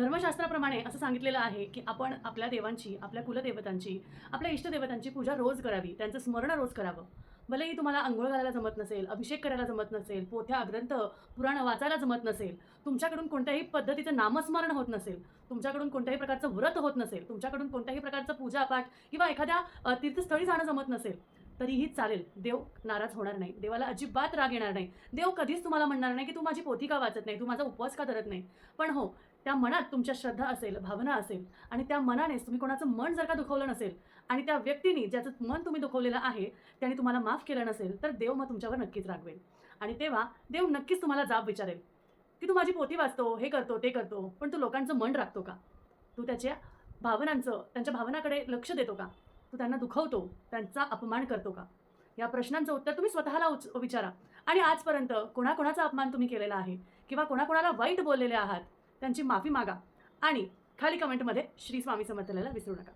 धर्मशास्त्राप्रमाणे असं सांगितलेलं आहे की आपण आपल्या देवांची आपल्या कुलदेवतांची आपल्या इष्टदेवतांची पूजा रोज करावी त्यांचं स्मरण रोज करावं. भलेही तुम्हाला आंघोळ घालायला जमत नसेल अभिषेक करायला जमत नसेल पोथ्या ग्रंथ पुराण वाचायला जमत नसेल तुमच्याकडून कोणत्याही पद्धतीचं नामस्मरण होत नसेल तुमच्याकडून कोणत्याही प्रकारचं व्रत होत नसेल तुमच्याकडून कोणत्याही प्रकारचं पूजापाठ किंवा एखाद्या तीर्थस्थळी जाणं जमत नसेल तरीही चालेल. देव नाराज होणार नाही. देवाला अजिबात राग येणार नाही. देव कधीच तुम्हाला म्हणणार नाही की तू माझी पोथी का वाचत नाही? तू माझा उपवास का धरत नाही? पण हो त्या मनात तुमच्या श्रद्धा असेल भावना असेल आणि त्या मनानेच तुम्ही कोणाचं मन जर का दुखवलं नसेल आणि त्या व्यक्तीने ज्याचं मन तुम्ही दुखवलेलं आहे त्याने तुम्हाला माफ केलं नसेल तर देव मग तुमच्यावर नक्कीच रागवेल आणि तेव्हा देव नक्कीच तुम्हाला जाब विचारेल. की तू माझी पोथी वाचतो हे करतो ते करतो पण तू लोकांचं मन राखतो का? तू त्याच्या भावनांचं त्यांच्या भावनाकडे लक्ष देतो का? तू त्यांना दुखवतो त्यांचा अपमान करतो का? या प्रश्नांचं उत्तर तुम्ही स्वतःला उच- विचारा. आणि आजपर्यंत कोणाकोणाचा अपमान तुम्ही केलेला आहे? किंवा कोणाकोणाला वाईट बोललेले आहात? त्यांची माफी मागा. आणि खाली कमेंटमध्ये श्री स्वामी समर्थलेला विसरू नका.